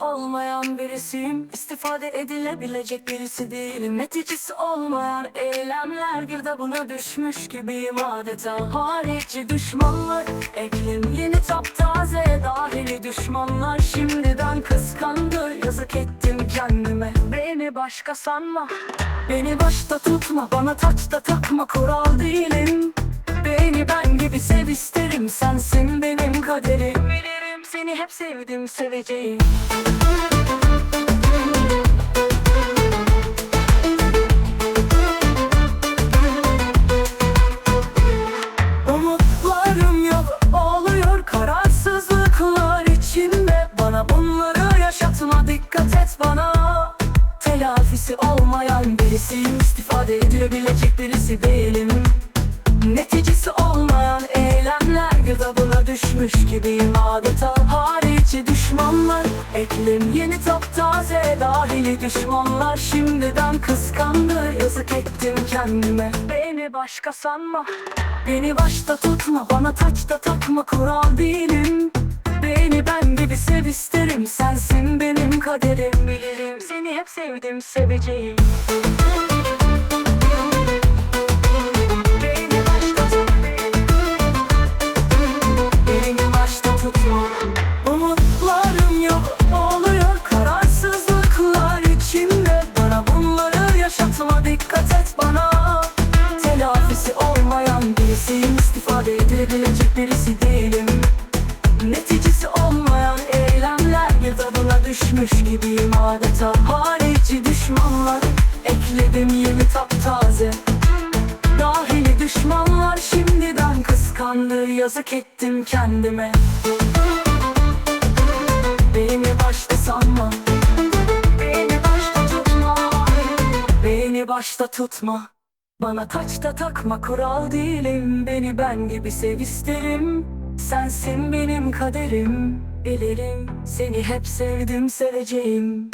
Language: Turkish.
olmayan birisiyim. İstifade edilebilecek birisi değilim. Neticesi olmayan eylemler girdabına düşmüş gibiyim adeta. Harici düşmanlar eklim yeni taptaze Dahili düşmanlar. Şimdiden kıskandı Yazık ettim kendime. Beni başka sanma Beni başta tutma bana taç da takma kural değilim hep sevdim seveceğim. Umutlarım yok oluyor kararsızlıklar içinde Bana bunları yaşatma dikkat et bana. Telafisi olmayan birisiyim istifade edilebilecek birisi değilim. Neticesi olmayan eylemler gıdabına düşmüş gibiyim. Adeta Harici düşmanlar eklim yeni taptaze Dahili düşmanlar. Şimdiden kıskandı Yazık ettim kendime. Beni başka sanma Beni başta tutma. Bana taç da takma kural değilim. Beni ben gibi sev isterim Sensin benim kaderim. Bilirim Seni hep sevdim seveceğim düşmüş gibiyim adeta Harici düşmanlar. Ekledim yeni taptaze. Dahili düşmanlar şimdiden kıskandı Yazık ettim kendime. Beni başta sanma. Beni başta tutma. Beni başta tutma. Bana taç da takma kural değilim. Beni ben gibi sev isterim Sensin benim kaderim. Bilirim seni hep sevdim seveceğim